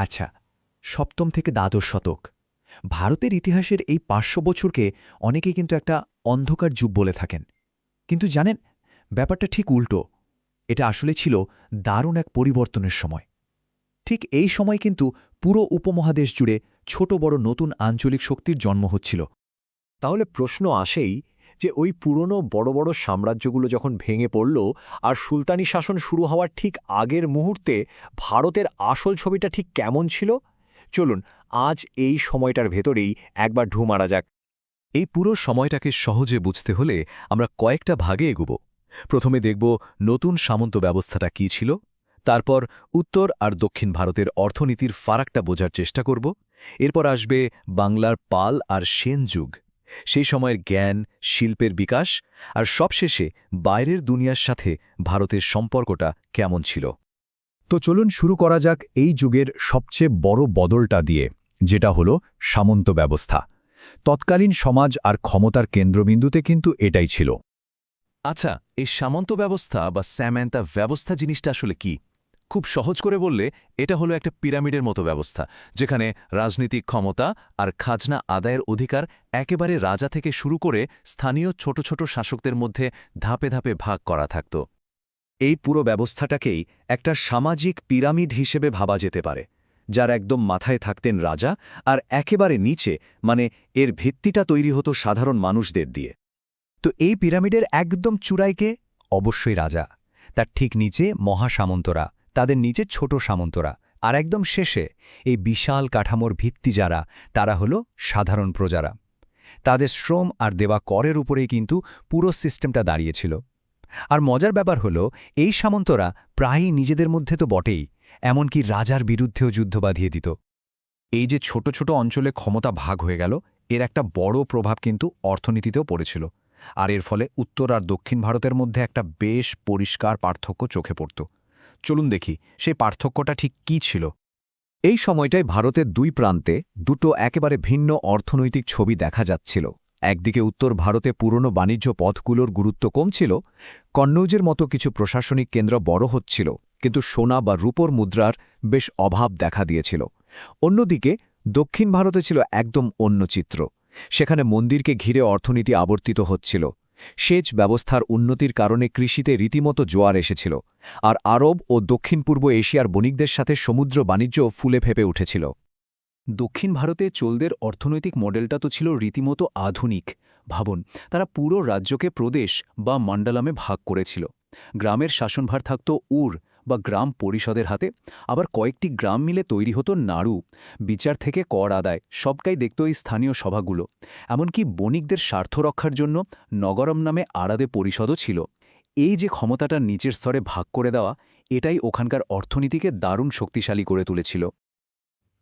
আচ্ছা সপ্তম থেকে দ্বাদশ শতক। ভারতের ইতিহাসের এই পাঁচশো বছরকে অনেকেই কিন্তু একটা অন্ধকার যুগ বলে থাকেন। কিন্তু জানেন, ব্যাপারটা ঠিক উল্টো। এটা আসলে ছিল দারুণ এক পরিবর্তনের সময়। ঠিক এই সময় কিন্তু পুরো উপমহাদেশ জুড়ে ছোট বড় নতুন আঞ্চলিক শক্তির জন্ম হচ্ছিল। তাহলে প্রশ্ন আসেই যে ওই পুরনো বড় বড় সাম্রাজ্যগুলো যখন ভেঙে পড়ল আর সুলতানি শাসন শুরু হওয়ার ঠিক আগের মুহূর্তে ভারতের আসল ছবিটা ঠিক কেমন ছিল? চলুন, আজ এই সময়টার ভেতরেই একবার ঢু মারা যাক। এই পুরো সময়টাকে সহজে বুঝতে হলে আমরা কয়েকটা ভাগে এগুব। প্রথমে দেখব নতুন সামন্ত ব্যবস্থাটা কী ছিল, তারপর উত্তর আর দক্ষিণ ভারতের অর্থনীতির ফারাকটা বোঝার চেষ্টা করব, এরপর আসবে বাংলার পাল আর সেন যুগ। সেই সময়ের জ্ঞান, শিল্পের বিকাশ আর সবশেষে বাইরের দুনিয়ার সাথে ভারতের সম্পর্কটা কেমন ছিল? তো চলুন শুরু করা যাক এই যুগের সবচেয়ে বড় বদলটা দিয়ে, যেটা হলো সামন্ত ব্যবস্থা। তৎকালীন সমাজ আর ক্ষমতার কেন্দ্রবিন্দুতে কিন্তু এটাই ছিল। আচ্ছা এই সামন্ত ব্যবস্থা বা স্যাম্যান্তা ব্যবস্থা জিনিসটা আসলে কি? খুব সহজ করে বললে, এটা হলো একটা পিরামিডের মতো ব্যবস্থা, যেখানে রাজনৈতিক ক্ষমতা আর খাজনা আদায়ের অধিকার একেবারে রাজা থেকে শুরু করে স্থানীয় ছোট ছোট শাসকদের মধ্যে ধাপে ধাপে ভাগ করা থাকত। এই পুরো ব্যবস্থাটাকেই একটা সামাজিক পিরামিড হিসেবে ভাবা যেতে পারে, যার একদম মাথায় থাকতেন রাজা আর একেবারে নিচে মানে এর ভিত্তিটা তৈরি হতো সাধারণ মানুষদের দিয়ে। তো এই পিরামিডের একদম চূড়াইকে অবশ্যই রাজা, তার ঠিক নিচে মহাসামন্তরা তাদের নিচে ছোট সামন্তরা। আর একদম শেষে এই বিশাল কাঠামোর ভিত্তি যারা, তারা হল সাধারণ প্রজারা। তাদের শ্রম আর দেওয়া করের উপরেই কিন্তু পুরো সিস্টেমটা দাঁড়িয়েছিল। আর মজার ব্যাপার হলো, এই সামন্তরা প্রায়ই নিজেদের মধ্যে তো বটেই, এমনকি রাজার বিরুদ্ধেও যুদ্ধ বাঁধিয়ে দিত। এই যে ছোট ছোট অঞ্চলে ক্ষমতা ভাগ হয়ে গেল, এর একটা বড় প্রভাব কিন্তু অর্থনীতিতেও পড়েছিল। আর এর ফলে উত্তর আর দক্ষিণ ভারতের মধ্যে একটা বেশ পরিষ্কার পার্থক্য চোখে পড়ত। চলুন দেখি সেই পার্থক্যটা ঠিক কী ছিল। এই সময়টায় ভারতের দুই প্রান্তে দুটো একেবারে ভিন্ন অর্থনৈতিক ছবি দেখা যাচ্ছিল। একদিকে উত্তর ভারতে পুরনো বাণিজ্য পথগুলোর গুরুত্ব কমছিল কন্নৌজের মতো কিছু প্রশাসনিক কেন্দ্র বড় হচ্ছিল, কিন্তু সোনা বা রূপর মুদ্রার বেশ অভাব দেখা দিয়েছিল। অন্যদিকে দক্ষিণ ভারতে ছিল একদম অন্য চিত্র, সেখানে মন্দিরকে ঘিরে অর্থনীতি আবর্তিত হচ্ছিল। সেচ ব্যবস্থার উন্নতির কারণে কৃষিতে রীতিমতো জোয়ার এসেছিল, আর আরব ও দক্ষিণ পূর্ব এশিয়ার বণিকদের সাথে সমুদ্র বাণিজ্য ফুলে ফেপে উঠেছিল। দক্ষিণ ভারতে চোলদের অর্থনৈতিক মডেলটা তো ছিল রীতিমতো আধুনিক। ভাবন, তারা পুরো রাজ্যকে প্রদেশ বা মণ্ডলামে ভাগ করেছিল। গ্রামের শাসনভার থাকত উর বা গ্রাম পরিষদের হাতে, আবার কয়েকটি গ্রাম মিলে তৈরি হতো নাড়ু, বিচার থেকে কর আদায়, সবটাই দেখত এই স্থানীয় সভাগুলো। এমনকি বণিকদের স্বার্থ রক্ষার জন্য নগরম নামে আড়াদে পরিষদও ছিল। এই যে ক্ষমতাটা নিচের স্তরে ভাগ করে দেওয়া, এটাই ওখানকার অর্থনীতিকে দারুণ শক্তিশালী করে তুলেছিল।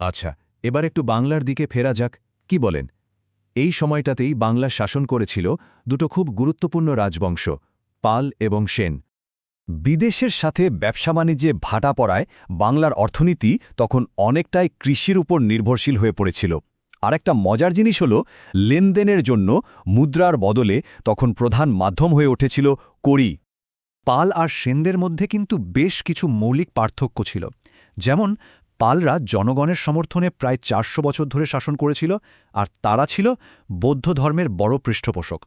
আচ্ছা এবার একটু বাংলার দিকে ফেরা যাক, কি বলেন? এই সময়টাতেই বাংলা শাসন করেছিল দুটো খুব গুরুত্বপূর্ণ রাজবংশ, পাল এবং সেন। বিদেশের সাথে ব্যবসা বাণিজ্যে ভাটা পড়ায় বাংলার অর্থনীতি তখন অনেকটাই কৃষির উপর নির্ভরশীল হয়ে পড়েছিল। আরেকটা মজার জিনিস হল, লেনদেনের জন্য মুদ্রার বদলে তখন প্রধান মাধ্যম হয়ে উঠেছিল করি পাল আর সেনদের মধ্যে কিন্তু বেশ কিছু মৌলিক পার্থক্য ছিল। যেমন, পালরা জনগণের সমর্থনে প্রায় চারশো বছর ধরে শাসন করেছিল আর তারা ছিল বৌদ্ধ ধর্মের বড় পৃষ্ঠপোষক।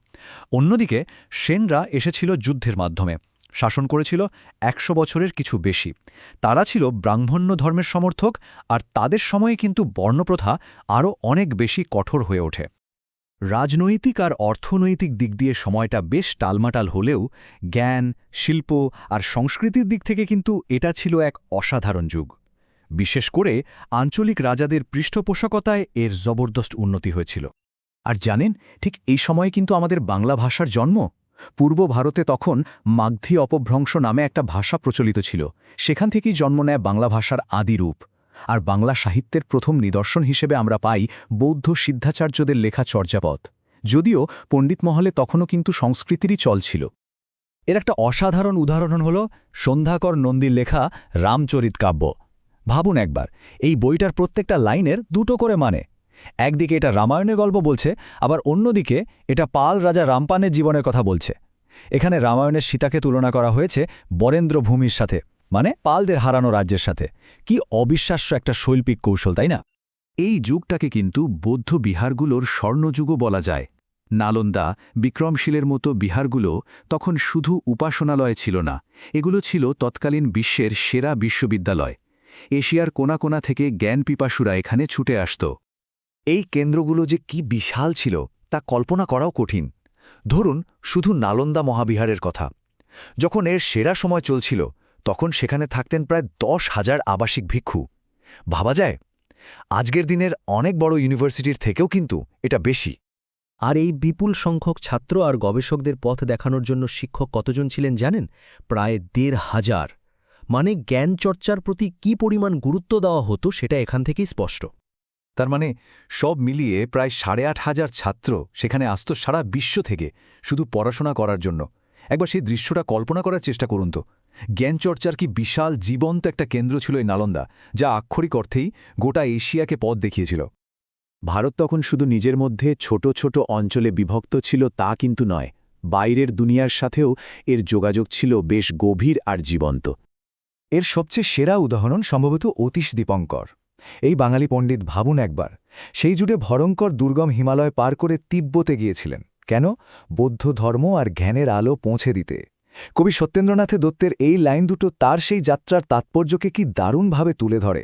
অন্যদিকে, সেনরা এসেছিল যুদ্ধের মাধ্যমে। শাসন করেছিল একশো বছরের কিছু বেশি। তারা ছিল ব্রাহ্মণ্য ধর্মের সমর্থক আর তাদের সময়ে কিন্তু বর্ণপ্রথা আরও অনেক বেশি কঠোর হয়ে ওঠে। রাজনৈতিক আর অর্থনৈতিক দিক দিয়ে সময়টা বেশ টালমাটাল হলেও জ্ঞান, শিল্প আর সংস্কৃতির দিক থেকে কিন্তু এটা ছিল এক অসাধারণ যুগ। বিশেষ করে আঞ্চলিক রাজাদের পৃষ্ঠপোষকতায় এর জবরদস্ত উন্নতি হয়েছিল। আর জানেন, ঠিক এই সময়ে কিন্তু আমাদের বাংলা ভাষার জন্ম? পূর্ব ভারতে তখন মাগধী অপভ্রংশ নামে একটা ভাষা প্রচলিত ছিল। সেখান থেকেই জন্ম নেয় বাংলা ভাষার আদি রূপ। আর বাংলা সাহিত্যের প্রথম নিদর্শন হিসেবে আমরা পাই বৌদ্ধ সিদ্ধাচার্যদের লেখা চর্যাপদ। যদিও পণ্ডিত মহলে তখনও কিন্তু সংস্কৃতিরই চল ছিল। এর একটা অসাধারণ উদাহরণ হল সন্ধ্যাকর নন্দীর লেখা রামচরিত কাব্য ভাবুন একবার, এই বইটার প্রত্যেকটা লাইনের দুটো করে মানে। একদিকে এটা রামায়ণের গল্প বলছে, আবার অন্যদিকে এটা পাল রাজা রামপানের জীবনের কথা বলছে। এখানে রামায়ণের সীতাকে তুলনা করা হয়েছে বরেন্দ্র ভূমির সাথে মানে পালদের হারানো রাজ্যের সাথে। কি অবিশ্বাস্য একটা শৈল্পিক কৌশল, তাই না? এই যুগটাকে কিন্তু বৌদ্ধ বিহারগুলোর স্বর্ণযুগও বলা যায়। নালন্দা বিক্রমশীলের মতো বিহারগুলো তখন শুধু উপাসনালয় ছিল না, এগুলো ছিল তৎকালীন বিশ্বের সেরা বিশ্ববিদ্যালয়। এশিয়ার কোনা কোনা থেকে জ্ঞান পিপাসুরা এখানে ছুটে আসত। এই কেন্দ্রগুলো যে কি বিশাল ছিল তা কল্পনা করাও কঠিন। ধরুন, শুধু নালন্দা মহাবিহারের কথা। যখন এর সেরা সময় চলছিল, তখন সেখানে থাকতেন প্রায় দশ হাজার আবাসিক ভিক্ষু। ভাবা যায়, আজকের দিনের অনেক বড় ইউনিভার্সিটির থেকেও কিন্তু এটা বেশি। আর এই বিপুল সংখ্যক ছাত্র আর গবেষকদের পথ দেখানোর জন্য শিক্ষক কতজন ছিলেন জানেন? প্রায় দেড় হাজার। মানে জ্ঞান চর্চার প্রতি কি পরিমাণ গুরুত্ব দেওয়া হতো সেটা এখান থেকেই স্পষ্ট। তার মানে সব মিলিয়ে প্রায় সাড়ে আট হাজার ছাত্র সেখানে আসত সারা বিশ্ব থেকে, শুধু পড়াশোনা করার জন্য। একবার সেই দৃশ্যটা কল্পনা করার চেষ্টা করুন তো। জ্ঞানচর্চার কি বিশাল, জীবন্ত একটা কেন্দ্র ছিল এই নালন্দা, যা আক্ষরিক অর্থেই গোটা এশিয়াকে পথ দেখিয়েছিল। ভারত তখন শুধু নিজের মধ্যে ছোট ছোট অঞ্চলে বিভক্ত ছিল তা কিন্তু নয়, বাইরের দুনিয়ার সাথেও এর যোগাযোগ ছিল বেশ গভীর আর জীবন্ত। এর সবচেয়ে সেরা উদাহরণ সম্ভবত অতীশ দীপঙ্কর। এই বাঙালি পণ্ডিত ভাবুন একবার, সেই জুড়ে ভয়ঙ্কর দুর্গম হিমালয় পার করে তিব্বতে গিয়েছিলেন। কেন? বৌদ্ধ ধর্ম আর জ্ঞানের আলো পৌঁছে দিতে। কবি সত্যেন্দ্রনাথে দত্তের এই লাইন দুটো তার সেই যাত্রার তাৎপর্যকে কি দারুণভাবে তুলে ধরে?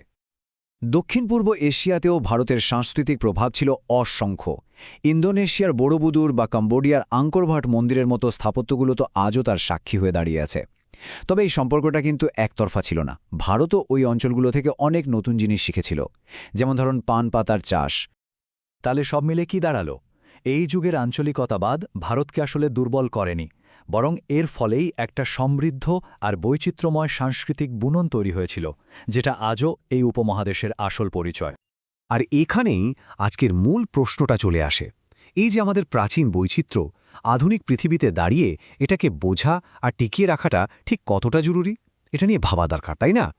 দক্ষিণ পূর্ব এশিয়াতেও ভারতের সাংস্কৃতিক প্রভাব ছিল অসংখ্য। ইন্দোনেশিয়ার বোরোবুদুর বা কম্বোডিয়ার আঙ্করভাট মন্দিরের মতো স্থাপত্যগুলো তো আজও তার সাক্ষী হয়ে দাঁড়িয়ে আছে। তবে এই সম্পর্কটা কিন্তু একতরফা ছিল না। ভারতও ওই অঞ্চলগুলো থেকে অনেক নতুন জিনিস শিখেছিল। যেমন ধরুন পান পাতার চাষ। তাহলে সব মিলে কি দাঁড়াল? এই যুগের আঞ্চলিকতাবাদ ভারতকে আসলে দুর্বল করেনি, বরং এর ফলেই একটা সমৃদ্ধ আর বৈচিত্র্যময় সাংস্কৃতিক বুনন তৈরি হয়েছিল, যেটা আজও এই উপমহাদেশের আসল পরিচয়। আর এখানেই আজকের মূল প্রশ্নটা চলে আসে। এই যে আমাদের প্রাচীন বৈচিত্র্য আধুনিক পৃথিবীতে দাঁড়িয়ে এটাকে বোঝা আর টিকিয়ে রাখাটা ঠিক কতটা জরুরি? এটা নিয়ে ভাবা দরকার, তাই না?